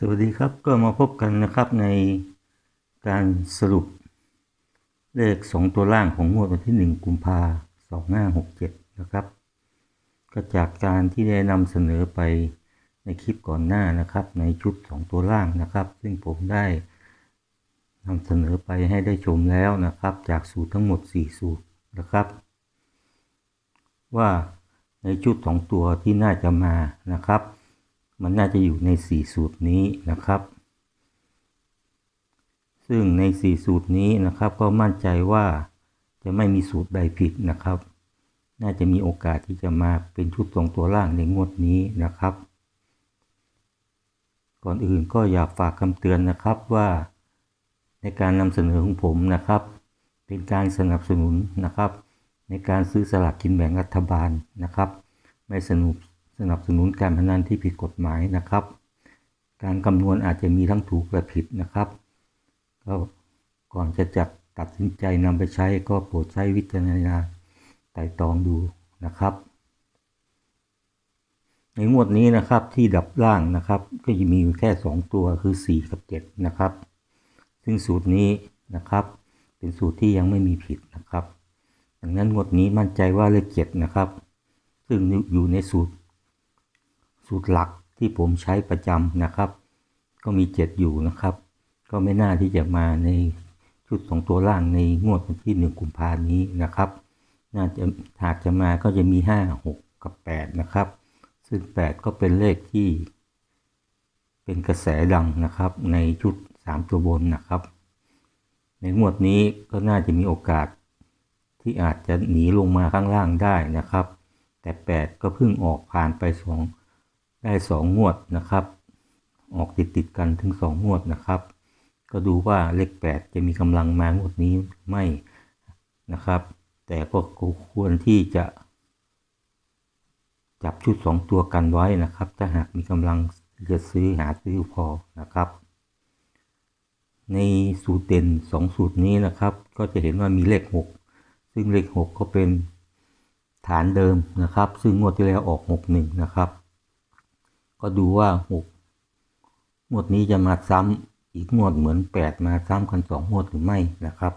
สวัสดีครับก็มาพบกันนะครับในการสรุปเลขสองตัวล่างของงวดวันที่หนึ่งกุมภาสองห้าหกเจ็ดนะครับ ก็จากการที่ได้นำเสนอไปในคลิปก่อนหน้านะครับ ในชุดสองตัวล่างนะครับ ซึ่งผมได้นำเสนอไปให้ได้ชมแล้วนะครับ จากสูตรทั้งหมด 4 สูตรนะครับ ว่าในชุดสองตัวที่น่าจะมานะครับ มันน่าจะอยู่ใน 4 สูตรนี้นะครับ ซึ่งใน 4 สูตรนี้นะครับก็มั่นใจว่าจะไม่มีสูตรใดผิดนะครับ น่าจะมีโอกาสที่จะมาเป็นชุดสองตัวล่างในงวดนี้นะครับ ก่อนอื่นก็อยากฝากคำเตือนนะครับว่าในการนำเสนอของผมนะครับ เป็นการสนับสนุนนะครับ ในการซื้อสลากกินแบ่งรัฐบาลนะครับ ไม่สนุบ สนับสนุนการพนันที่ผิดกฎหมายนะครับ การคำนวณอาจจะมีทั้งถูกและผิดนะครับก็ก่อนจะจัดตัดสินใจนำไปใช้ก็โปรดใช้วิจารณญาณไต่ตองดูนะครับ ในงวดนี้นะครับที่ดับล่างนะครับ ก็จะมีอยู่แค่ 2 ตัวคือ 4 กับ 7 นะครับ ซึ่งสูตรนี้นะครับ เป็นสูตรที่ยังไม่มีผิดนะครับดังนั้นงวดนี้มั่นใจว่าเลขเจ็ดนะครับ ซึ่งอยู่ในสูตร สูตรหลักที่ผมใช้ประจำนะครับ ก็มีเจ็ดอยู่นะครับ ก็ไม่น่าที่จะมาในชุดสองตัวล่างในงวดวันที่หนึ่งกุมภานี้นะครับ น่าจะหากจะมาก็จะมีห้าหกกับแปดนะครับ ซึ่งแปดก็เป็นเลขที่ เป็นกระแสดังนะครับ ในชุดสามตัวบนนะครับ ในงวดนี้ก็น่าจะมีโอกาสที่อาจจะหนีลงมาข้างล่างได้นะครับ แต่ 8 ก็เพิ่งออกผ่านไป 2 ได้2งงวดนะครับ ออกติดติดกันถึง2งงวดนะครับ ก็ดูว่าเลข8จะมีกำลังมางวดนี้หรือไม่นะครับ แต่ก็ควรที่จะ จับชุด2ตัวกันไว้นะครับ ถ้าหากมีกำลังจะซื้อหาซื้อพอนะครับ ในสูตรเด่น2สูตรนี้นะครับ ก็จะเห็นว่ามีเลข6ซึ่งเลข6ก็เป็นฐานเดิมนะครับ ซึ่งงวดที่แล้วออก61นะครับ ก็ดูว่า6งวดนี้จะมาซ้ำอีกงวดเหมือน8มาซ้ำกัน2งวดหรือไม่นะครับ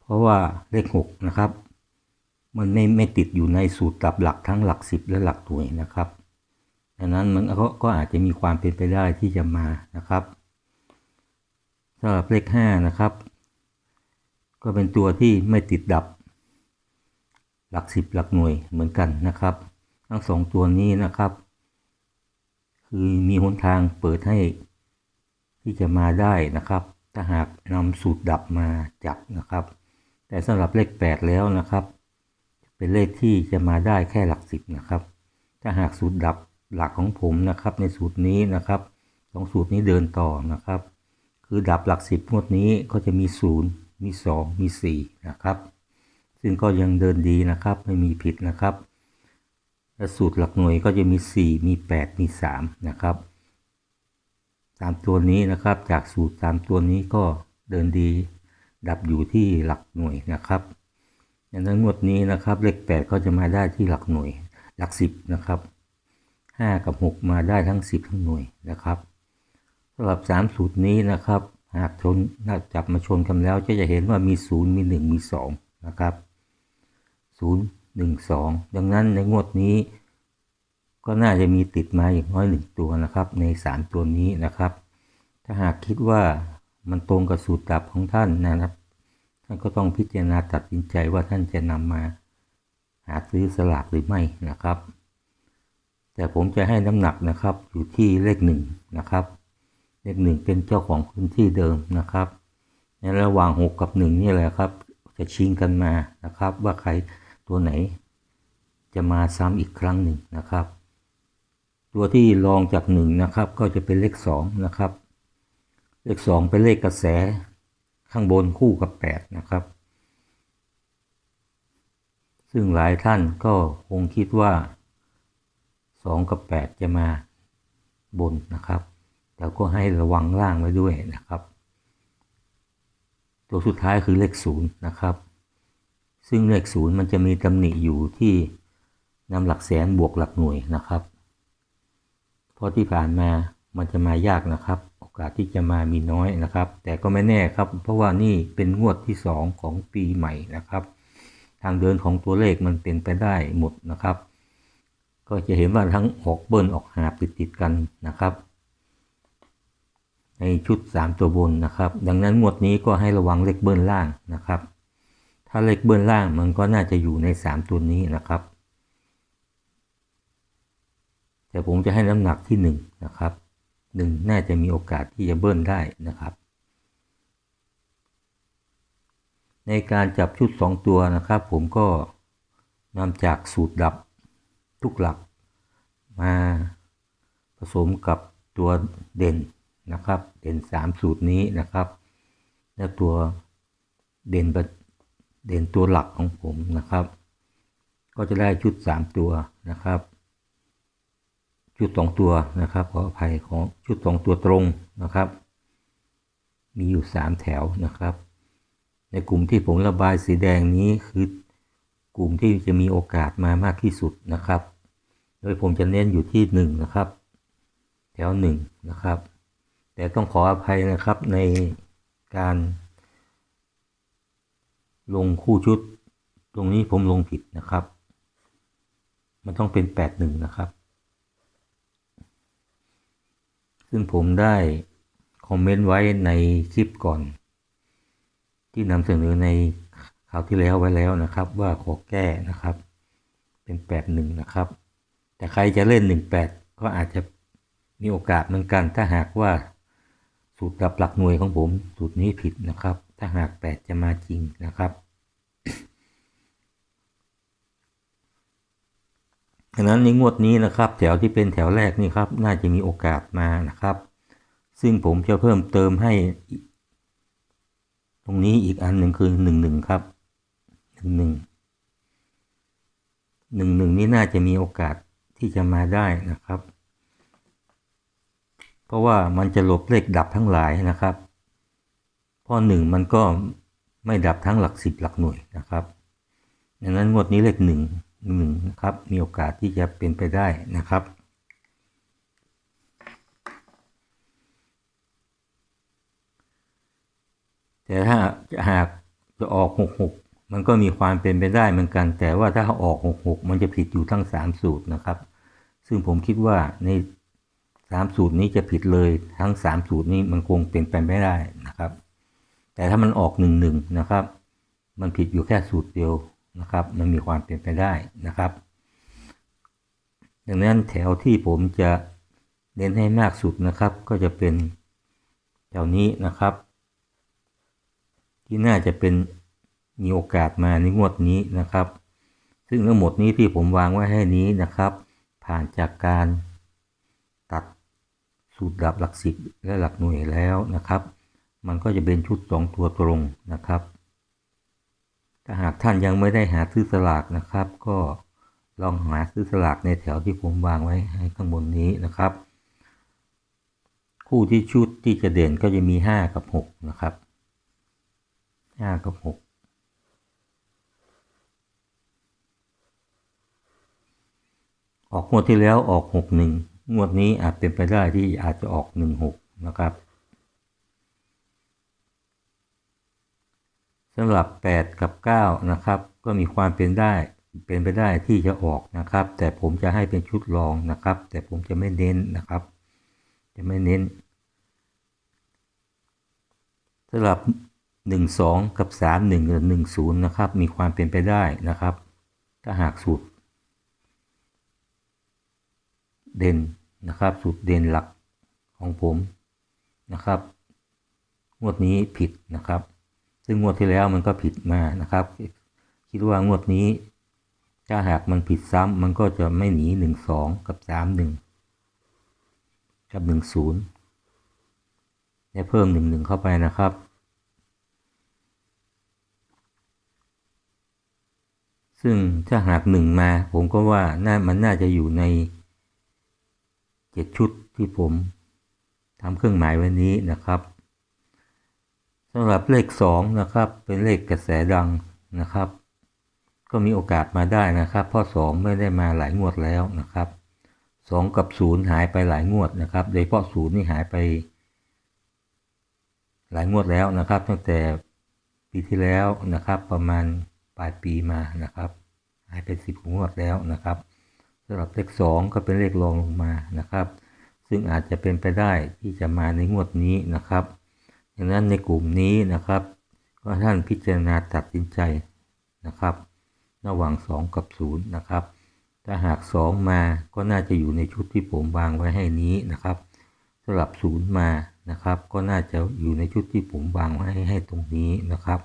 เพราะว่าเลข6นะครับ มันไม่ไม่ติดอยู่ในสูตรตับหลักทั้งหลัก10และหลักหน่วยนะครับดังนั้นมันก็ก็อาจจะมีความเป็นไปได้ที่จะมานะครับสำหรับเลข5นะครับ ก็เป็นตัวที่ไม่ติดดับ หลักสิบหลักหน่วยเหมือนกันนะครับ ทั้งสองตัวนี้นะครับ คือมีหนทางเปิดให้ที่จะมาได้นะครับ ถ้าหากนำสูตรดับมาจับนะครับ แต่สำหรับเลข 8 แล้วนะครับ เป็นเลขที่จะมาได้แค่หลักสิบนะครับ ถ้าหากสูตรดับหลักของผมนะครับ ในสูตรนี้นะครับสองสูตรนี้เดินต่อนะครับ คือดับหลักสิบงวดนี้ก็จะมี 0 มี 2 มี 4 นะครับ ซึ่งก็ยังเดินดีนะครับ ไม่มีผิดนะครับ และสูตรหลักหน่วยก็จะมี 4 มี 8 มี 3 นะครับ ตามตัวนี้นะครับจากสูตรตามตัวนี้ก็เดินดี ดับอยู่ที่หลักหน่วยนะครับดังนั้นงวดนี้นะครับเลข 8 ก็จะมาได้ที่หลักหน่วยหลัก 10 นะครับ 5 กับ 6 มาได้ทั้ง 10 ทั้งหน่วยนะครับสำหรับ 3 สูตรนี้นะครับ หากชนถ้าจับมาชนกันแล้วก็จะเห็นว่ามี 0 มี 1 มี 2 นะครับ 0 1 2ดังนั้นในงวดนี้ ก็น่าจะมีติดมาอย่างน้อย1ตัวนะครับ ใน3ตัวนี้นะครับ ถ้าหากคิดว่ามันตรงกับสูตรดับของท่านนะครับ ท่านก็ต้องพิจารณาตัดสินใจว่าท่านจะนำมา หาซื้อสลากหรือไม่นะครับ แต่ผมจะให้น้ำหนักนะครับอยู่ที่เลขหนึ่งนะครับ เลขหนึ่งเป็นเจ้าของพื้นที่เดิมนะครับ ในระหว่างหกกับหนึ่งนี่แหละครับ จะชิงกันมานะครับ ว่าใคร ตัวไหน จะมาซ้ำอีกครั้งหนึ่งนะครับ ตัวที่รองจากหนึ่งนะครับก็จะเป็นเลขสองนะครับ เลขสองเป็นเลขกระแสข้างบนคู่กับแปดนะครับ ซึ่งหลายท่านก็คงคิดว่า2กับ8จะมาบนนะครับแต่ก็ให้ระวังล่างไว้ด้วยนะครับ ตัวสุดท้ายคือเลข0นะครับ ซึ่งเลข0มันจะมีตำหนิอยู่ที่นำหลักแสนบวกหลักหน่วยนะครับพเพราะที่ผ่านมามันจะมายากนะครับ โอกาสที่จะมามีน้อยนะครับ แต่ก็ไม่แน่ครับ เพราะว่านี่เป็นงวดที่สองของปีใหม่นะครับ ทางเดินของตัวเลขมันเป็นไปได้หมดนะครับ ก็จะเห็นว่าทั้งออกเบิ้ลออกหาติดติดกันนะครับ ในชุด 3 ตัวบนนะครับ ดังนั้นงวดนี้ก็ให้ระวังเลขเบิ้ลล่างนะครับ ถ้าเลขเบิ้ลล่างมันก็น่าจะอยู่ใน 3 ตัวนี้นะครับ แต่ผมจะให้น้ำหนักที่ 1 นะครับ 1 น่าจะมีโอกาสที่จะเบิ้ลได้นะครับ ในการจับชุด 2 ตัวนะครับ ผมก็นำจากสูตรดับทุกหลักมาผสมกับตัวเด่นนะครับ เด่น 3 สูตรนี้นะครับ และตัวเด่นประ เด่นตัวหลักของผมนะครับ ก็จะได้ชุด 3 ตัวนะครับ ชุด 2 ตัวนะครับขออภัยของชุด 2 ตัวตรงนะครับ มีอยู่ 3 แถวนะครับ ในกลุ่มที่ผมระบายสีแดงนี้คือกลุ่มที่จะมีโอกาสมามากที่สุดนะครับ โดยผมจะเน้นอยู่ที่ 1 นะครับ แถว 1 นะครับ แต่ต้องขออภัยนะครับในการ ลงคู่ชุด ตรงนี้ผมลงผิดนะครับ มันต้องเป็น 81 นะครับ ซึ่งผมได้คอมเมนต์ไว้ในคลิปก่อน ที่นำเสนอในคราวที่แล้วไว้แล้วนะครับ ว่าขอแก้นะครับ เป็น 81 นะครับ แต่ใครจะเล่น 18 ก็อาจจะมีโอกาสเหมือนกัน ถ้าหากว่าสูตรดับหลักหน่วยของผมสูตรนี้ผิดนะครับ ถ้าหาก 8 จะมาจริงนะครับฉะนั้นในงวดนี้นะครับ แถวที่เป็นแถวแรกนี่ครับน่าจะมีโอกาสมานะครับ ซึ่งผมจะเพิ่มเติมให้ ตรงนี้อีกอันหนึ่งคือหนึ่งหนึ่งครับหนึ่งหนึ่งหนึ่งหนึ่งนี่น่าจะมีโอกาสที่จะมาได้นะครับ เพราะว่ามันจะหลบเลขดับทั้งหลายนะครับ เพราะหนึ่งมันก็ไม่ดับทั้งหลักสิบหลักหน่วยนะครับดังนั้นงวดนี้เลขหนึ่งหนึ่งนะครับ มีโอกาสที่จะเป็นไปได้นะครับ แต่ถ้าหากจะออกหกหกมันก็มีความเป็นไปได้เหมือนกัน แต่ว่าถ้าออกหกหกมันจะผิดอยู่ทั้งสามสูตรนะครับ ซึ่งผมคิดว่าในสามสูตรนี้จะผิดเลยทั้งสามสูตรนี้มันคงเป็นไปไม่ได้นะครับ แต่ถ้ามันออกหนึ่งหนึ่งนะครับ มันผิดอยู่แค่สูตรเดียวนะครับ มันมีความเป็นไปได้นะครับ ดังนั้นแถวที่ผมจะเน้นให้มากสุดนะครับ ก็จะเป็นแถวนี้นะครับ ที่น่าจะเป็นมีโอกาสมาในงวดนี้นะครับ ซึ่งทั้งหมดนี้ที่ผมวางไว้ให้นี้นะครับ ผ่านจากการตัดสูตรดับหลักสิบและหลักหน่วยแล้วนะครับ มันก็จะเป็นชุดสองตัวตรงนะครับ ถ้าหากท่านยังไม่ได้หาซื้อสลากนะครับ ก็ลองหาซื้อสลากในแถวที่ผมวางไว้ให้ข้างบนนี้นะครับ คู่ที่ชุดที่จะเด่นก็จะมี 5 กับ 6 นะครับ 5 กับ 6ออกงวดที่แล้วออก 6 1 งวดนี้อาจเป็นไปได้ที่อาจจะออก 1 6 นะครับ สำหรับ 8 กับ 9 นะครับ ก็มีความเป็นได้เป็นไปได้ที่จะออกนะครับ แต่ผมจะให้เป็นชุดรองนะครับ แต่ผมจะไม่เน้นนะครับ จะไม่เน้นสำหรับ 1 2 กับ 3 1กับ1 0 นะครับ มีความเป็นไปได้นะครับ ถ้าหากสูตร เด่นนะครับ สูตรเด่นหลักของผมนะครับ งวดนี้ผิดนะครับ ซึ่งงวดที่แล้วมันก็ผิดมานะครับ คิดว่างวดนี้ ถ้าหากมันผิดซ้ำมันก็จะไม่หนีหนึ่งสองกับสามหนึ่งกับหนึ่งศูนย์และเพิ่มหนึ่งหนึ่งเข้าไปนะครับซึ่งถ้าหากหนึ่งมา ผมก็ว่าน่ามันน่าจะอยู่ในเจ็ดชุดที่ผมทำเครื่องหมายไว้นี้นะครับ สำหรับเลขสองนะครับเป็นเลขกระแสดังนะครับ ก็มีโอกาสมาได้นะครับ เพราะสองไม่ได้มาหลายงวดแล้วนะครับสองกับศูนย์หายไปหลายงวดนะครับ โดยเฉพาะศูนย์นี่หายไป หลายงวดแล้วนะครับ ตั้งแต่ปีที่แล้วนะครับ ประมาณปลายปีมานะครับหายไปสิบงวดแล้วนะครับสำหรับเลขสองก็เป็นเลขรองลงมานะครับ ซึ่งอาจจะเป็นไปได้ที่จะมาในงวดนี้นะครับ ดังนั้นในกลุ่มนี้นะครับ ก็ท่านพิจารณาตัดสินใจนะครับ ระหว่าง 2 กับ0นะครับ ถ้าหาก 2 มาก็น่าจะอยู่ในชุดที่ผมวางไว้ให้นี้นะครับสำหรับ 0 มานะครับ ก็น่าจะอยู่ในชุดที่ผมวางไว้ให้ใหตรงนี้นะครับ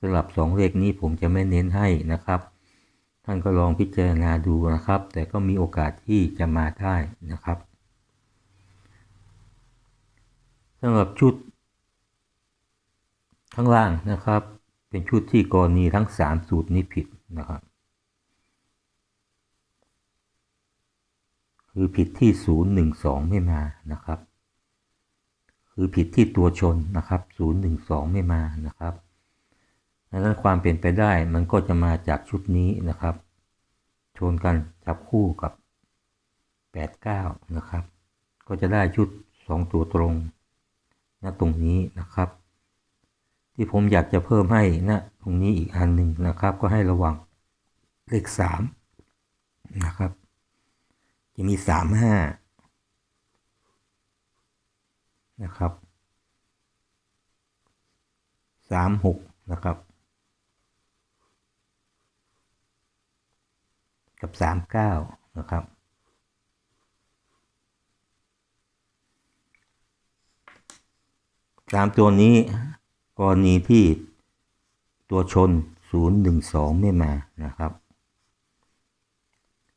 สำหรับ 2 เลขนี้ผมจะไม่เน้นให้นะครับ ท่านก็ลองพิจารณาดูนะครับ แต่ก็มีโอกาสที่จะมาได้นะครับสำหรับชุด ข้างล่างนะครับ เป็นชุดที่กรณีทั้ง 3 สูตรนี้ผิดนะครับ คือผิดที่ 0 1 2 ไม่มานะครับ คือผิดที่ตัวชนนะครับ 0 1 2 ไม่มานะครับดังนั้นความเป็นไปได้มันก็จะมาจากชุดนี้นะครับ ชนกันจับคู่กับ 8 9 นะครับ ก็จะได้ชุด 2 ตัวตรงณตรงนี้นะครับ ที่ผมอยากจะเพิ่มให้นะตรงนี้อีกอันหนึ่งนะครับ ก็ให้ระวังเลขสามนะครับ จะมีสามห้านะครับสามหกนะครับกับสามเก้านะครับสามตัวนี้ กรณีที่ตัวชน 012 ไม่มานะครับ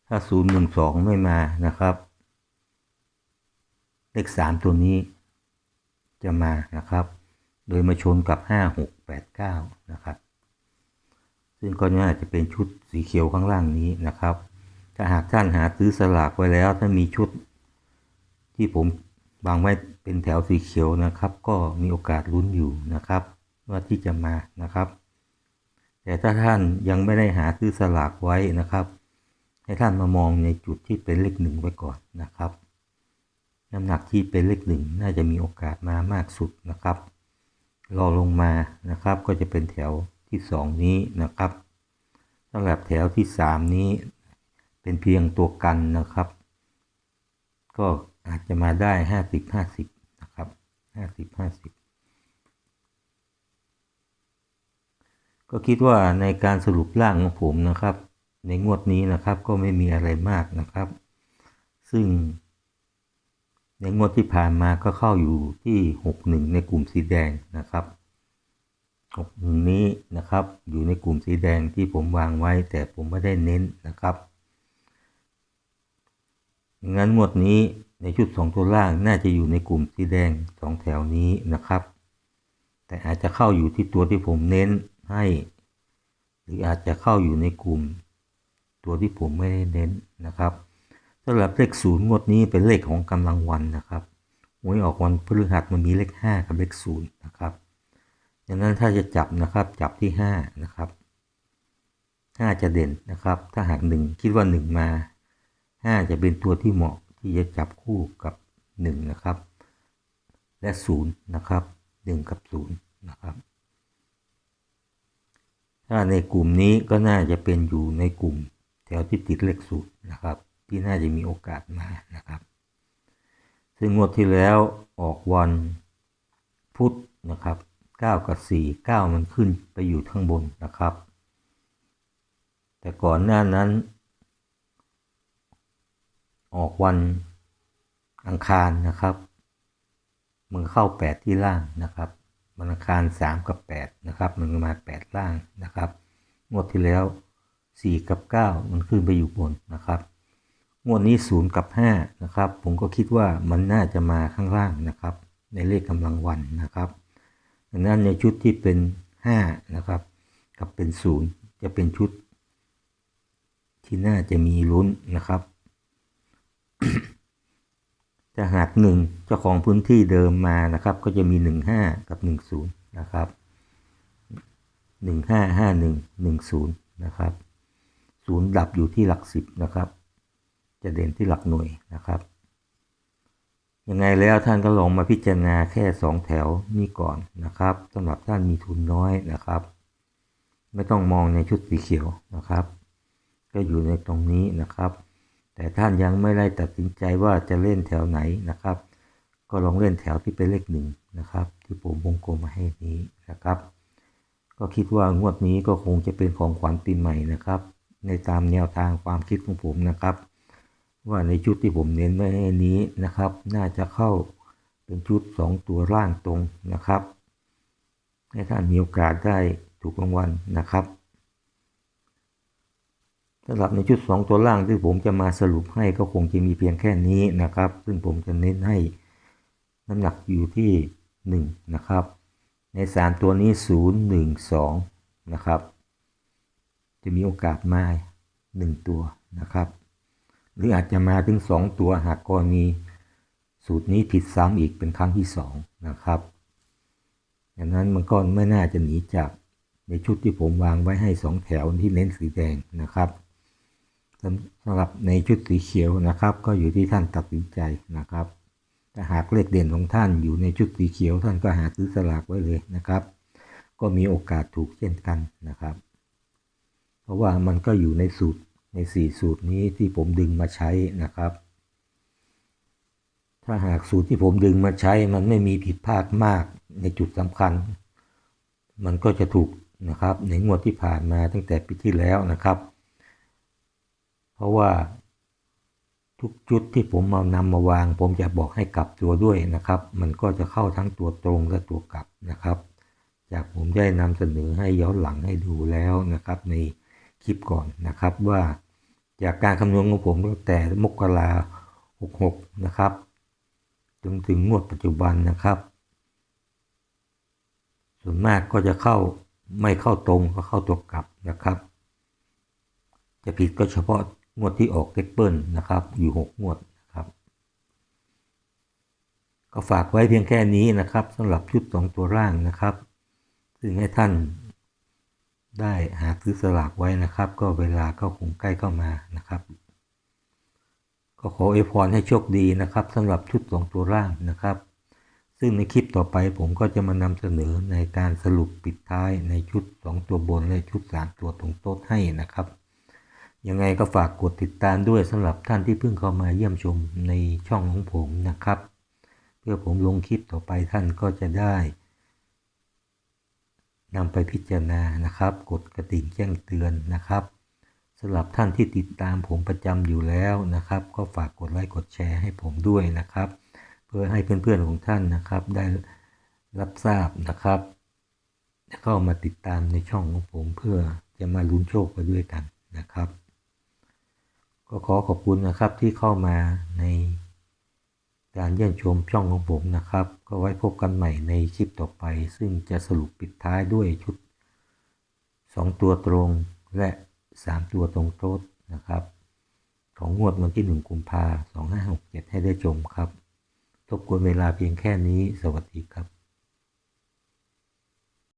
ถ้า 012 ไม่มานะครับ เลข 3 ตัวนี้จะมานะครับ โดยมาชนกับ 5689 นะครับ ซึ่งก็น่าจะเป็นชุดสีเขียวข้างล่างนี้นะครับ ถ้าหากท่านหาซื้อสลากไว้แล้วถ้ามีชุดที่ผม วางไว้เป็นแถวสีเขียวนะครับ ก็มีโอกาสลุ้นอยู่นะครับ ว่าที่จะมานะครับ แต่ถ้าท่านยังไม่ได้หาซื้อสลากไว้นะครับ ให้ท่านมามองในจุดที่เป็นเลขหนึ่งไว้ก่อนนะครับน้ำหนักที่เป็นเลขหนึ่งน่าจะมีโอกาสมามากสุดนะครับรอลงมานะครับก็จะเป็นแถวที่สองนี้นะครับสำหรับแถวที่สามนี้ เป็นเพียงตัวกันนะครับ ก็ อาจจะมาได้ห้าสิบห้าสิบนะครับห้าสิบห้าสิบก็คิดว่าในการสรุปร่างของผมนะครับ ในงวดนี้นะครับก็ไม่มีอะไรมากนะครับ ซึ่ง ในงวดที่ผ่านมาก็เข้าอยู่ที่หกหนึ่งในกลุ่มสีแดงนะครับหกหนึ่งนี้นะครับ อยู่ในกลุ่มสีแดงที่ผมวางไว้ แต่ผมไม่ได้เน้นนะครับงั้นงวดนี้ ในชุด 2 ตัวล่างน่าจะอยู่ในกลุ่มสีแดง 2 แถวนี้นะครับ แต่อาจจะเข้าอยู่ที่ตัวที่ผมเน้นให้ หรืออาจจะเข้าอยู่ในกลุ่ม ตัวที่ผมไม่ได้เน้นนะครับสำหรับเลขศูนย์งวดนี้เป็นเลขของกำลังวันนะครับหวยออกวันพฤหัสมันมีเลข 5 กับเลขศูนย์นะครับดังนั้นถ้าจะจับนะครับจับที่ 5 นะครับ 5 จะเด่นนะครับ ถ้าหาก 1 คิดว่า 1 มา 5 จะเป็นตัวที่เหมาะ ที่จะจับคู่กับ 1 นะครับ และ 0 นะครับ 1 กับ 0 นะครับ ถ้าในกลุ่มนี้ก็น่าจะเป็นอยู่ในกลุ่มแถวที่ติดเลขศูนย์นะครับ ที่น่าจะมีโอกาสมานะครับ ซึ่งงวดที่แล้วออกวันพุธนะครับ 9 กับ 4 9 มันขึ้นไปอยู่ข้างบนนะครับ แต่ก่อนหน้านั้น ออกวันอังคารนะครับมันเข้า 8 ที่ล่างนะครับวันอังคาร 3 กับ 8 นะครับ มันมา 8 ล่างนะครับงวดที่แล้ว 4 กับ 9 มันขึ้นไปอยู่บนนะครับงวดนี้ 0 กับ 5 นะครับ ผมก็คิดว่ามันน่าจะมาข้างล่างนะครับ ในเลขกำลังวันนะครับดังนั้นในชุดที่เป็น 5 นะครับ กับเป็น 0 จะเป็นชุดที่น่าจะมีลุ้นนะครับ ถ้าหากหนึ่งเจ้าของพื้นที่เดิมมานะครับ ก็จะมีหนึ่งห้ากับหนึ่งศูนย์นะครับหนึ่งห้าห้าหนึ่งหนึ่งศูนย์นะครับศูนย์ดับอยู่ที่หลักสิบนะครับ จะเด่นที่หลักหน่วยนะครับยังไงแล้วท่านก็ลองมาพิจารณาแค่สองแถวนี้ก่อนนะครับสำหรับท่านมีทุนน้อยนะครับ ไม่ต้องมองในชุดสีเขียวนะครับ ก็อยู่ในตรงนี้นะครับ แต่ท่านยังไม่ได้ตัดสินใจว่าจะเล่นแถวไหนนะครับ ก็ลองเล่นแถวที่เป็นเลขหนึ่งนะครับ ที่ผมวงกลมมาให้นี้นะครับ ก็คิดว่างวดนี้ก็คงจะเป็นของขวัญปีใหม่นะครับ ในตามแนวทางความคิดของผมนะครับ ว่าในชุดที่ผมเน้นไว้ให้นี้นะครับ น่าจะเข้าเป็นชุด 2 ตัวร่างตรงนะครับ ให้ท่านมีโอกาสได้ถูกรางวัลนะครับ สำหรับในชุด 2 ตัวล่างที่ผมจะมาสรุปให้ก็คงจะมีเพียงแค่นี้นะครับ ซึ่งผมจะเน้นให้น้ำหนักอยู่ที่ 1 นะครับ ใน 3 ตัวนี้ 0 1 2 นะครับ จะมีโอกาสมา 1 ตัวนะครับ หรืออาจจะมาถึง 2 ตัวหากกรณีสูตรนี้ผิดซ้ำอีกเป็นครั้งที่ 2 นะครับดังนั้นมันก็ไม่น่าจะหนีจากในชุดที่ผมวางไว้ให้ 2 แถวที่เน้นสีแดงนะครับ สำหรับในชุดสีเขียวนะครับ ก็อยู่ที่ท่านตัดสินใจนะครับ ถ้าหากเลขเด่นของท่านอยู่ในชุดสีเขียวท่านก็หาซื้อสลากไว้เลยนะครับ ก็มีโอกาสถูกเช่นกันนะครับ เพราะว่ามันก็อยู่ในสูตรในสี่สูตรนี้ที่ผมดึงมาใช้นะครับ ถ้าหากสูตรที่ผมดึงมาใช้มันไม่มีผิดพลาดมากในจุดสำคัญ มันก็จะถูกนะครับ ในงวดที่ผ่านมาตั้งแต่ปีที่แล้วนะครับ เพราะว่าทุกจุดที่ผมเอานำมาวาง ผมจะบอกให้กลับตัวด้วยนะครับ มันก็จะเข้าทั้งตัวตรงและตัวกลับนะครับ จากผมได้นำเสนอให้ย้อนหลังให้ดูแล้วนะครับ ในคลิปก่อนนะครับว่าจากการคำนวณของผมตั้งแต่มกราหกหกนะครับ จนถึงงวดปัจจุบันนะครับ ส่วนมากก็จะเข้าไม่เข้าตรงก็เข้าตัวกลับนะครับ จะผิดก็เฉพาะ งวดที่ออกเลขเปิลนะครับ อยู่หกงวดนะครับ ก็ฝากไว้เพียงแค่นี้นะครับสำหรับชุดสองตัวร่างนะครับ ซึ่งให้ท่านได้หาซื้อสลากไว้นะครับ ก็เวลาก็คงใกล้เข้ามานะครับ ก็ขออวยพรให้โชคดีนะครับสำหรับชุดสองตัวร่างนะครับ ซึ่งในคลิปต่อไปผมก็จะมานำเสนอในการสรุปปิดท้ายในชุด 2 ตัวบนและชุด 3 ตัวตรงโต๊ะให้นะครับ ยังไงก็ฝากกดติดตามด้วยสำหรับท่านที่เพิ่งเข้ามาเยี่ยมชมในช่องของผมนะครับ เพื่อผมลงคลิปต่อไปท่านก็จะได้นำไปพิจารณานะครับ กดกระดิ่งแจ้งเตือนนะครับสำหรับท่านที่ติดตามผมประจำอยู่แล้วนะครับ ก็ฝากกดไลค์กดแชร์ให้ผมด้วยนะครับ เพื่อให้เพื่อนๆของท่านนะครับ ได้รับทราบนะครับเข้ามาติดตามในช่องของผมเพื่อจะมาลุ้นโชคไปด้วยกันนะครับ ก็ขอขอบคุณนะครับที่เข้ามาในการเยี่ยมชมช่องของผมนะครับ ก็ไว้พบกันใหม่ในคลิปต่อไป ซึ่งจะสรุปปิดท้ายด้วยชุด 2 ตัวตรงและ 3 ตัวตรงโต๊ดนะครับ ของงวดวันที่ 1 กุมภาพันธ์ 2567 ให้ได้ชมครับ ทบกวนเวลาเพียงแค่นี้ สวัสดีครับ